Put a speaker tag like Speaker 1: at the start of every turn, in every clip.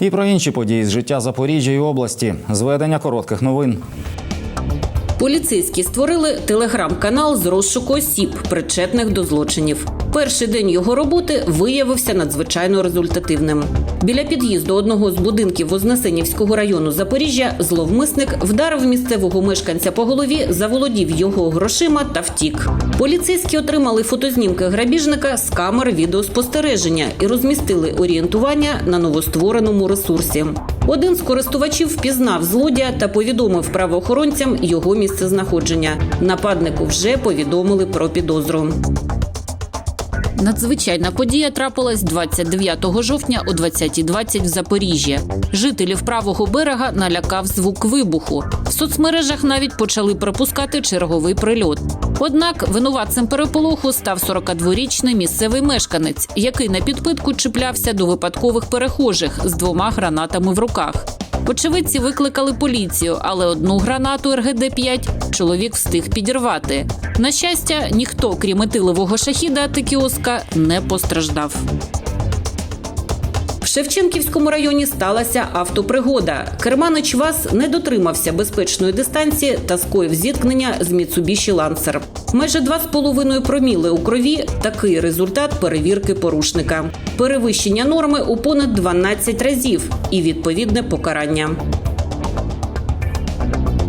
Speaker 1: І про інші події з життя Запоріжжя і області. Зведення коротких новин.
Speaker 2: Поліцейські створили телеграм-канал з розшуку осіб, причетних до злочинів. Перший день його роботи виявився надзвичайно результативним. Біля під'їзду одного з будинків Вознесенівського району Запоріжжя зловмисник вдарив місцевого мешканця по голові, заволодів його грошима та втік. Поліцейські отримали фотознімки грабіжника з камер відеоспостереження і розмістили орієнтування на новоствореному ресурсі. Один з користувачів впізнав злодія та повідомив правоохоронцям його місцезнаходження. Нападнику вже повідомили про підозру. Надзвичайна подія трапилась 29 жовтня о 20.20 в Запоріжжі. Жителів правого берега налякав звук вибуху. В соцмережах навіть почали припускати черговий прильот. Однак винуватцем переполоху став 42-річний місцевий мешканець, який на підпитку чіплявся до випадкових перехожих з двома гранатами в руках. Очевидці викликали поліцію, але одну гранату РГД-5 чоловік встиг підірвати. На щастя, ніхто, крім етилового шахіда та кіоска, не постраждав. Шевченківському районі сталася автопригода. Керманич ВАЗ не дотримався безпечної дистанції та скоїв зіткнення з Mitsubishi Lancer. Майже 2,5 проміли у крові – такий результат перевірки порушника. Перевищення норми у понад 12 разів і відповідне покарання.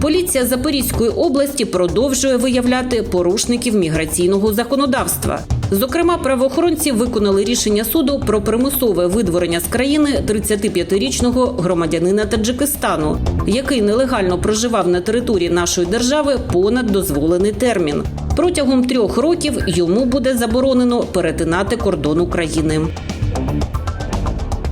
Speaker 2: Поліція Запорізької області продовжує виявляти порушників міграційного законодавства. Зокрема, правоохоронці виконали рішення суду про примусове видворення з країни 35-річного громадянина Таджикистану, який нелегально проживав на території нашої держави понад дозволений термін. Протягом трьох років йому буде заборонено перетинати кордон України.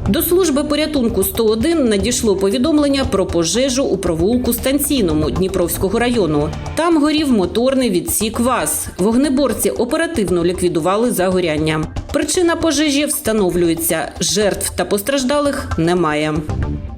Speaker 2: До служби порятунку 101 надійшло повідомлення про пожежу у провулку станційному Дніпровського району. Там горів моторний відсік ВАЗ. Вогнеборці оперативно ліквідували загоряння. Причина пожежі встановлюється. Жертв та постраждалих немає.